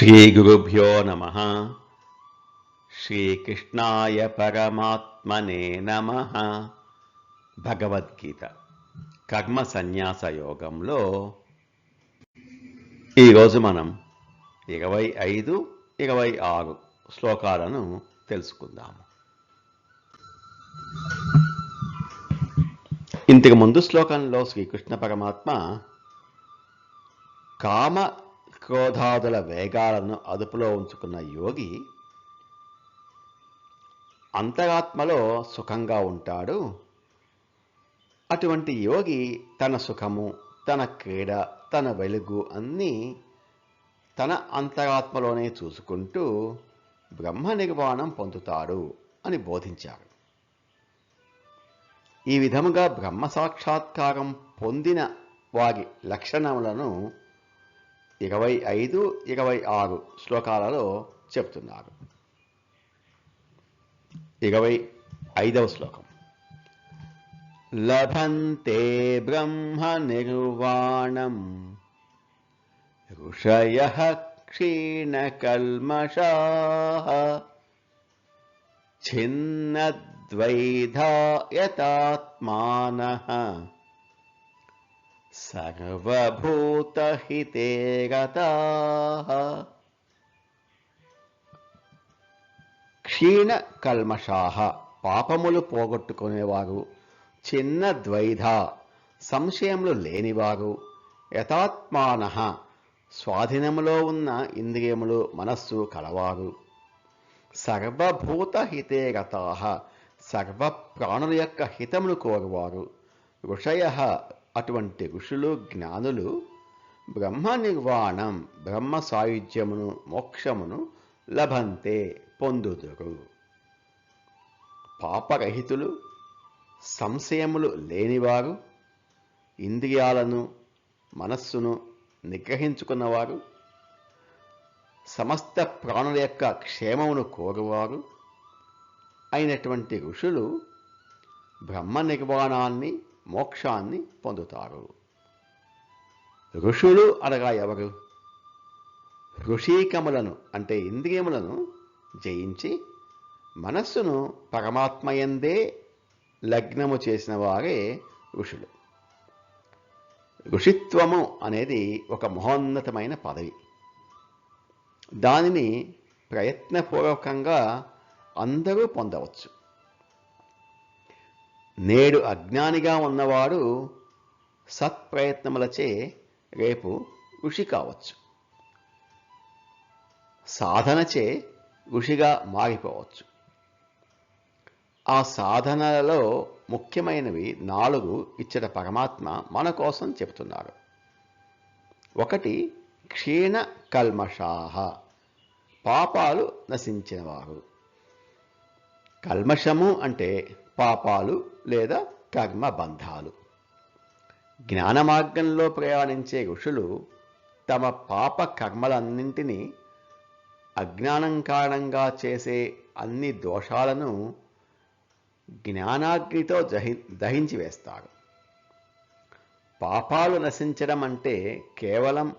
శ్రీగురుభ్యో నమ శ్రీకృష్ణాయ పరమాత్మనే నమ భగవద్గీత కర్మ సన్యాస యోగంలో ఈరోజు మనం ఇరవై ఐదు ఇరవై ఆరు శ్లోకాలను తెలుసుకుందాము. ఇంతకు ముందు శ్లోకంలో శ్రీకృష్ణ పరమాత్మ కామ క్రోధాదుల వేగాలను అదుపులో ఉంచుకున్న యోగి అంతరాత్మలో సుఖంగా ఉంటాడు. అటువంటి యోగి తన సుఖము తన క్రీడ తన వెలుగు అన్నీ తన అంతరాత్మలోనే చూసుకుంటూ బ్రహ్మ నిర్వాణం పొందుతాడు అని బోధించారు ఈ విధముగా బ్రహ్మ సాక్షాత్కారం పొందిన వారి లక్షణములను ఇరవై ఐదు ఇరవై ఆరు శ్లోకాలలో చెప్తున్నారు. ఇరవై ఐదవ శ్లోకం. లభంతే బ్రహ్మ నిర్వాణం ఋషయ క్షీణకల్మషా ఛిన్నద్వైధాయతాత్మానః. సర్వభూతహితే గతాః. క్షీణ కల్మషాహ పాపములు పోగొట్టుకునేవారు చిన్న ద్వైధ సంశయములు లేనివారు యథాత్మాన స్వాధీనములో ఉన్న ఇంద్రియములు మనస్సు కలవారు సర్వభూతహితే గతా సర్వ ప్రాణుల యొక్క హితమును కోరువారు ఋషయ అటువంటి ఋషులు జ్ఞానులు బ్రహ్మ నిర్వాణం బ్రహ్మ సాయుధ్యమును మోక్షమును లభంతే పొందుదురు. పాపరహితులు సంశయములు లేనివారు ఇంద్రియాలను మనస్సును నిగ్రహించుకున్నవారు సమస్త ప్రాణుల యొక్క క్షేమమును కోరువారు అయినటువంటి ఋషులు బ్రహ్మ నిర్వాణాన్ని మోక్షాన్ని పొందుతారు. ఋషులు అనగా ఎవరు? ఋషీకములను అంటే ఇంద్రియములను జయించి మనస్సును పరమాత్మయందే లగ్నము చేసిన వారే ఋషులు. ఋషిత్వము అనేది ఒక మహోన్నతమైన పదవి. దానిని ప్రయత్నపూర్వకంగా అందరూ పొందవచ్చు. నేడు అజ్ఞానిగా ఉన్నవాడు సత్ప్రయత్నములచే రేపు ఋషి కావచ్చు. సాధనచే ఋషిగా మారిపోవచ్చు. ఆ సాధనలలో ముఖ్యమైనవి నాలుగు ఇచ్చట పరమాత్మ మన కోసం చెబుతున్నారు. ఒకటి క్షీణ కల్మషాహ పాపాలు నశించినవారు. కల్మషము అంటే పాపాలు లేదా కర్మ బంధాలు. జ్ఞాన మార్గంలో ప్రయాణించే ఋషులు తమ పాప కర్మలన్నింటినీ అజ్ఞానం కారణంగా చేసే అన్ని దోషాలను జ్ఞానాగ్నితో జహి దహించి వేస్తారు. పాపాలు నశించడం అంటే కేవలం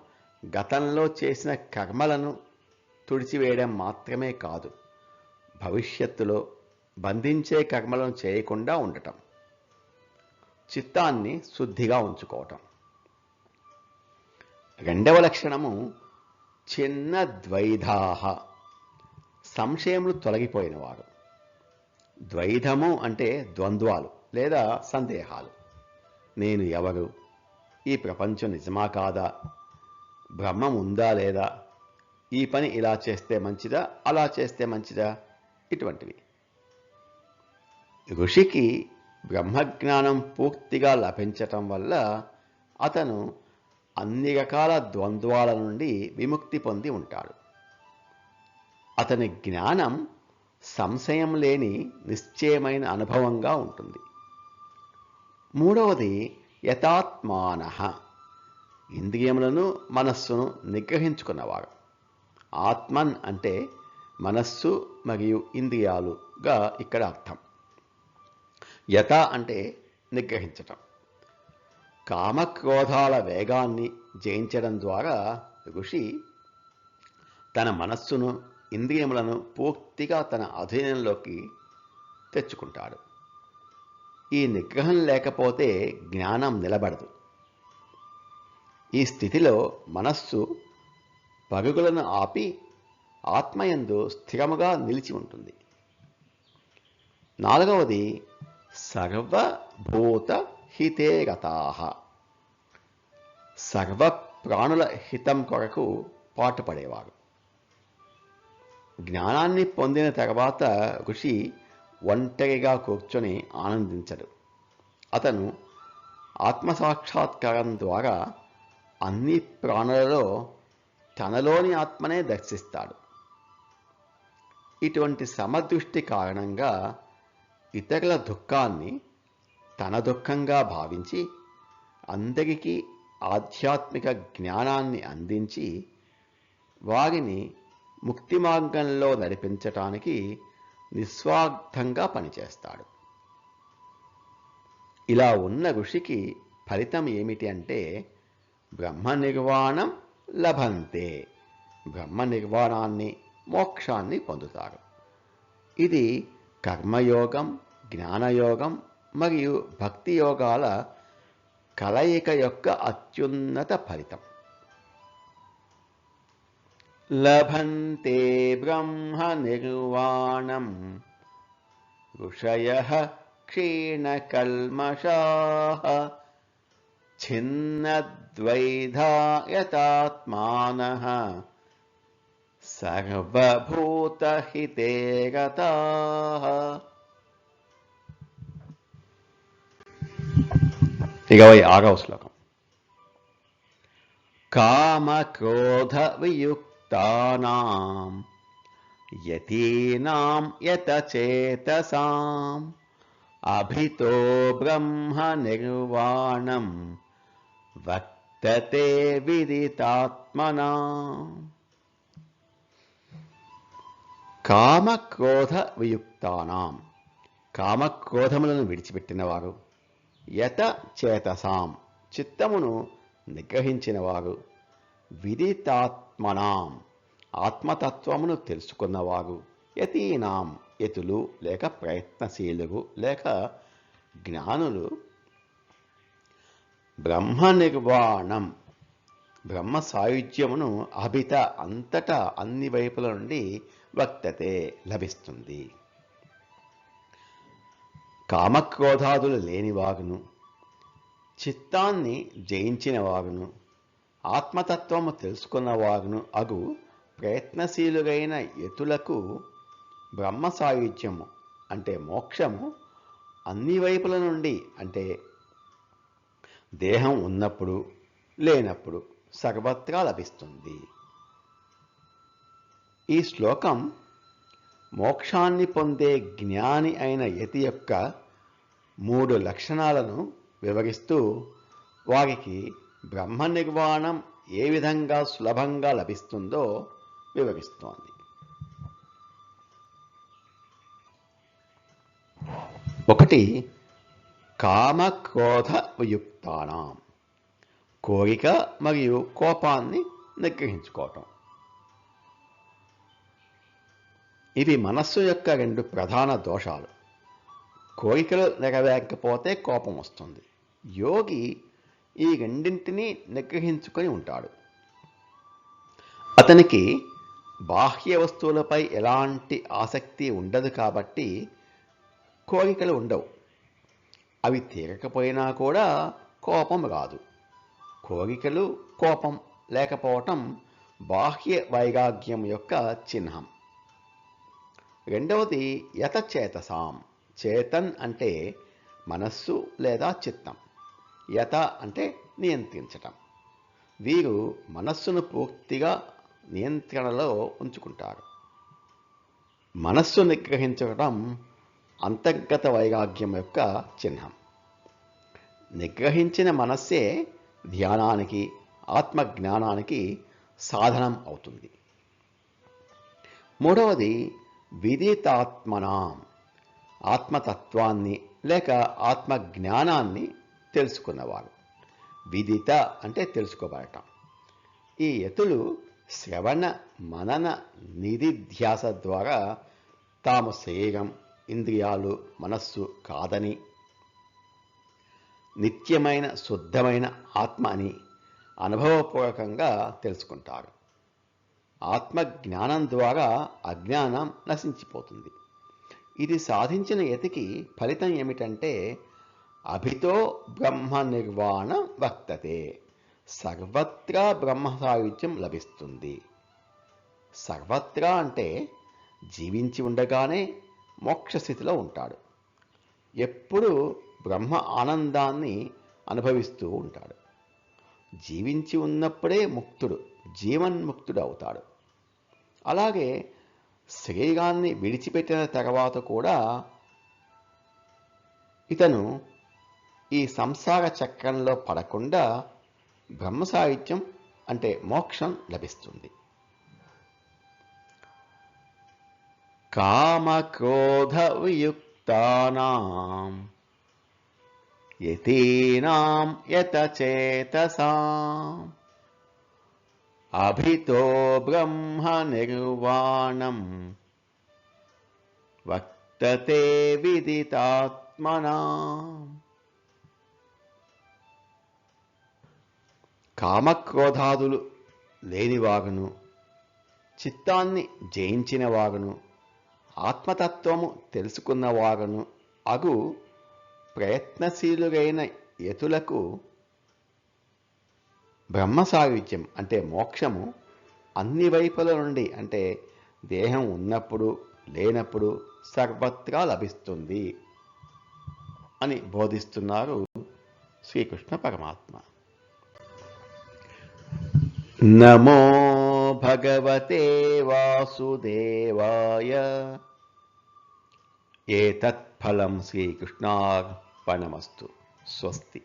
గతంలో చేసిన కర్మలను తుడిచివేయడం మాత్రమే కాదు. భవిష్యత్తులో బంధించే కర్మలను చేయకుండా ఉండటం. చిత్తాన్ని శుద్ధిగా ఉంచుకోవటం. రెండవ లక్షణము చిన్న ద్వైధాహ. సంశయములు తొలగిపోయినవారు ద్వైధము అంటే ద్వంద్వాలు లేదా సందేహాలు. నేను ఎవరు? ఈ ప్రపంచం నిజమా కాదా? బ్రహ్మం ఉందా లేదా? ఈ పని ఇలా చేస్తే మంచిదా? అలా చేస్తే మంచిదా? ఇటువంటివి. ఋషికి బ్రహ్మజ్ఞానం పూర్తిగా లభించటం వల్ల అతను అన్ని రకాల ద్వంద్వాల నుండి విముక్తి పొంది ఉంటాడు. అతని జ్ఞానం సంశయం లేని నిశ్చయమైన అనుభవంగా ఉంటుంది. మూడవది యథాత్మాన ఇంద్రియములను మనస్సును నిగ్రహించుకున్నవాడు. ఆత్మన్ అంటే మనస్సు మరియు ఇంద్రియాలుగా ఇక్కడ అర్థం. యత అంటే నిగ్రహించటం. కామక్రోధాల వేగాన్ని జయించడం ద్వారా ఋషి తన మనస్సును ఇంద్రియములను పూర్తిగా తన అధీనంలోకి తెచ్చుకుంటాడు. ఈ నిగ్రహం లేకపోతే జ్ఞానం నిలబడదు. ఈ స్థితిలో మనస్సు పరుగులను ఆపి ఆత్మయందు స్థిరముగా నిలిచి ఉంటుంది. నాలుగవది సర్వభూత హితేరతా సర్వ ప్రాణుల హితం కొరకు పాటుపడేవారు. జ్ఞానాన్ని పొందిన తర్వాత ఋషి ఒంటరిగా కూర్చొని ఆనందించడు. అతను ఆత్మసాక్షాత్కారం ద్వారా అన్ని ప్రాణులలో తనలోని ఆత్మనే దర్శిస్తాడు. ఇటువంటి సమదృష్టి కారణంగా ఇతరుల దుఃఖాన్ని తన దుఃఖంగా భావించి అందరికీ ఆధ్యాత్మిక జ్ఞానాన్ని అందించి వారిని ముక్తి మార్గంలో నడిపించటానికి నిస్వార్థంగా పనిచేస్తాడు. ఇలా ఉన్న ఋషికి ఫలితం ఏమిటి అంటే బ్రహ్మ నిర్వాణం లభంతే. బ్రహ్మ నిర్వాణాన్ని మోక్షాన్ని పొందుతారు. ఇది కర్మయోగం జ్ఞానయోగం మరియు భక్తి యోగాల కలయిక యొక్క అత్యున్నత ఫలితం లభంతే బ్రహ్మ నిర్వాణం ఋషయ క్షీణకల్మషా ఛిన్నద్వైధాయతాత్మాన సర్వభూతహితే గతా ఇరవై ఆరవ శ్లోకం కామక్రోధ వియుక్తానాం యతీనాం యతచేతసాం అభితో బ్రహ్మ నిర్వాణం వక్తతే విదితాత్మనా కామక్రోధ వియుక్తానాం కామక్రోధములను విడిచిపెట్టినవారు యత చేతసాం. చిత్తమును నిగ్రహించినవారు విదితాత్మనాం. ఆత్మతత్వమును తెలుసుకున్నవారు యతీనాం. యతులు లేక ప్రయత్నశీలు లేక జ్ఞానులు. బ్రహ్మ నిర్వాణం బ్రహ్మ సాయుధ్యమును అభిత అంతటా అన్ని వైపుల నుండి వక్తతే లభిస్తుంది. కామక్రోధాదులు లేనివాగును చిత్తాన్ని జయించిన వాగును ఆత్మతత్వము తెలుసుకున్నవాగును అగు ప్రయత్నశీలుగైన యతులకు బ్రహ్మ సాయుధ్యము అంటే మోక్షము అన్ని వైపుల నుండి అంటే దేహం ఉన్నప్పుడు లేనప్పుడు సర్వత్రా లభిస్తుంది. ఈ శ్లోకం మోక్షాన్ని పొందే జ్ఞాని అయిన యతి యొక్క మూడు లక్షణాలను వివరిస్తూ వారికి బ్రహ్మ నిర్వాణం ఏ విధంగా సులభంగా లభిస్తుందో వివరిస్తోంది. ఒకటి కామక్రోధ వియుక్తానాం కోరిక మరియు కోపాన్ని నిగ్రహించుకోవటం. ఇవి మనస్సు యొక్క రెండు ప్రధాన దోషాలు. కోరికలు నెరవేరకపోతే కోపం వస్తుంది. యోగి ఈ రెండింటినీ నిగ్రహించుకొని ఉంటాడు. అతనికి బాహ్య వస్తువులపై ఎలాంటి ఆసక్తి ఉండదు కాబట్టి కోరికలు ఉండవు. అవి తీరకపోయినా కూడా కోపం రాదు. కోరికలు కోపం లేకపోవటం బాహ్య వైరాగ్యం యొక్క చిహ్నం. రెండవది యతచేతసాం. చేతన్ అంటే మనస్సు లేదా చిత్తం. యత అంటే నియంత్రించటం. వీరు మనస్సును పూర్తిగా నియంత్రణలో ఉంచుకుంటారు. మనస్సు నిగ్రహించడం అంతర్గత వైరాగ్యం యొక్క చిహ్నం. నిగ్రహించిన మనస్సే ధ్యానానికి ఆత్మజ్ఞానానికి సాధనం అవుతుంది. మూడవది విదితాత్మనాం ఆత్మతత్వాన్ని లేక ఆత్మజ్ఞానాన్ని తెలుసుకున్నవారు. విదిత అంటే తెలుసుకోబడటం. ఈ యతులు శ్రవణ మనన నిధిధ్యాస ద్వారా తాము శరీరం ఇంద్రియాలు మనస్సు కాదని నిత్యమైన శుద్ధమైన ఆత్మ అని అనుభవపూర్వకంగా తెలుసుకుంటారు. ఆత్మ జ్ఞానం ద్వారా అజ్ఞానం నశించిపోతుంది. ఇది సాధించిన యతికి ఫలితం ఏమిటంటే అభితో బ్రహ్మ నిర్వాణ వర్తతే సర్వత్రా బ్రహ్మ సాయుధ్యం లభిస్తుంది. సర్వత్రా అంటే జీవించి ఉండగానే మోక్షస్థితిలో ఉంటాడు. ఎప్పుడు బ్రహ్మ ఆనందాన్ని అనుభవిస్తూ ఉంటాడు. జీవించి ఉన్నప్పుడే ముక్తుడు. జీవన్ముక్తుడు అవుతాడు అలాగే శరీరాన్ని విడిచిపెట్టిన తర్వాత కూడా ఇతను ఈ సంసార చక్రంలో పడకుండా బ్రహ్మ సాహిత్యం అంటే మోక్షం లభిస్తుంది. కామక్రోధ వియుక్తానాం యతీనాం యతచేతసాం. అభితో బ్రహ్మ నిర్వాణం. వక్తతే విదితాత్మనా. కామక్రోధాదులు లేనివాగును చిత్తాన్ని జయించిన వాగును ఆత్మతత్వము తెలుసుకున్నవాగును అగు ప్రయత్నశీలుగైన యతులకు బ్రహ్మ సాయుధ్యం అంటే మోక్షము అన్ని వైపుల నుండి అంటే దేహం ఉన్నప్పుడు లేనప్పుడు సర్వత్రా లభిస్తుంది అని బోధిస్తున్నారు శ్రీకృష్ణ పరమాత్మ. నమో భగవతే వాసుదేవాయ. ఏతత్ఫలం శ్రీకృష్ణార్పణమస్తు. స్వస్తి.